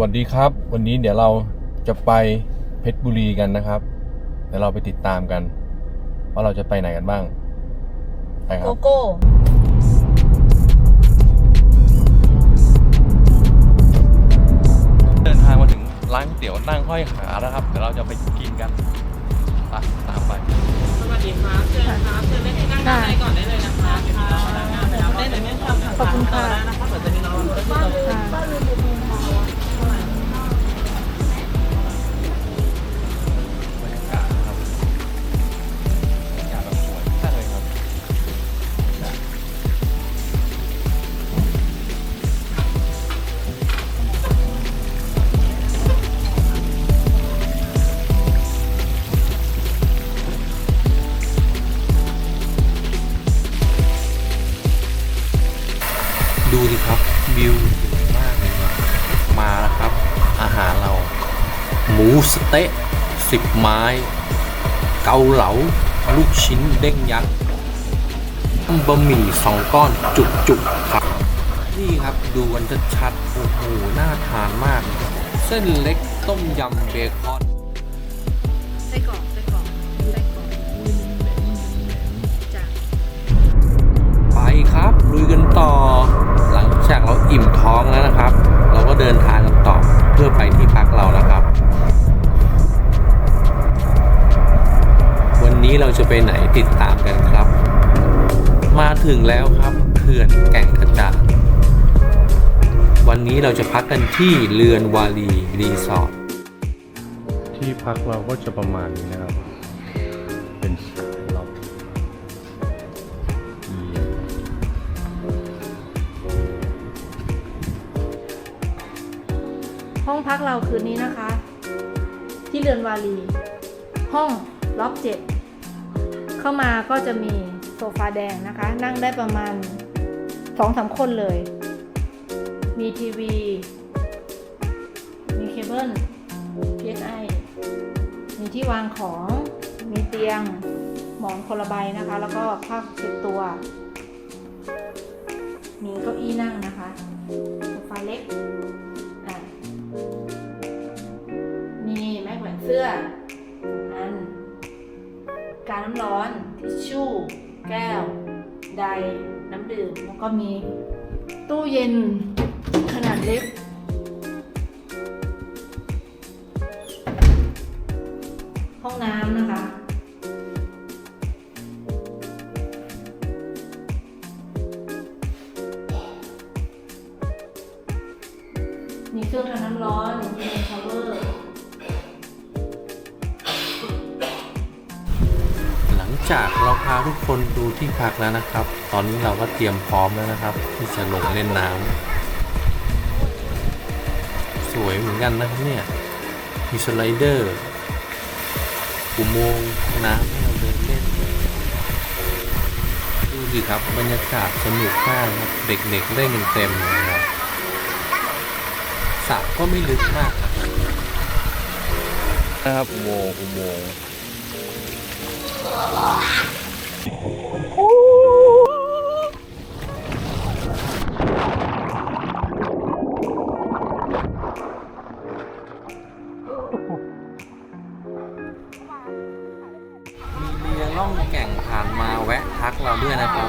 วัสดีครับ วันนี้เดี๋ยวเราจะไปเพชรบุรีกันนะครับเดี๋ยวเราไปติดตามกัน ว่าเราจะไปไหนกันบ้าง ไปคโกรับโก้เดินทางมาถึงร้านก๋วยเตี๋ยวนั่งห้อยขาแล้วครับ เดี๋ยวเราจะไปกินกันไปตามไป สวัสดีครับเชิญครับเชิญได้ที่นั่งด้านในก่อนได้เลยนะคะเดี๋ยวมีน้องพนักงานไปรับได้เลยไม่ทำทางขอบคุณค่ะ ครับวิวสวยมากเลยครับมาแล้วครับ อาหารเรา หมูสเต๊ะสิบไม้ เกาเหลา ลูกชิ้นเด้งยักษ์บะหมี่สองก้อนจุกจุกครับ นี่ครับดูกันชัดโอ้โหน่าทานมาก เส้นเล็กต้มยำเบคอน เราจะไปไหนติดตามกันครับ มาถึงแล้วครับเขื่อนแก่งกระจานวันนี้เราจะพักกันที่เรือนวารีรีสอร์ทที่พักเราก็จะประมาณนี้นะครับ เป็นสายล็อบห้องพักเราคืนนี้นะคะ ที่เรือนวารี ห้องล็อบเจ็ด เข้ามาก็จะมีโซฟาแดงนะคะ นั่งได้ประมาณสองสามคนเลย มีทีวี มีเคเบิล PSI มีที่วางของ มีเตียง หมอนคนละใบนะคะ แล้วก็ผ้าเช็ดตัว มีเก้าอี้นั่งนะคะ โซฟาเล็ก อนทิชชู่ แก้ว ไดน้ำดื่ม แล้วก็มีตู้เย็นขนาดเล็ก ห้องน้ำนะคะ มีเครื่องทำน้ำร้อน มีชาวเวอร์ จากเราพาทุกคนดูที่พักแล้วนะครับ ตอนนี้เราก็เตรียมพร้อมแล้วนะครับ ที่จะลงเล่นน้ำสวยเหมือนกันนะครับเนี่ย มีสไลเดอร์อุโมงค์น้ำให้เราเดินเล่น ดูสิครับบรรยากาศสนุกมากครับเด็กๆเล่นกันเต็มเลยครับสระก็ไม่ลึกมากนะครับนะครับอุโมงค์ มีเรือล่องแก่งผ่านมาแวะพักเราด้วยนะครับ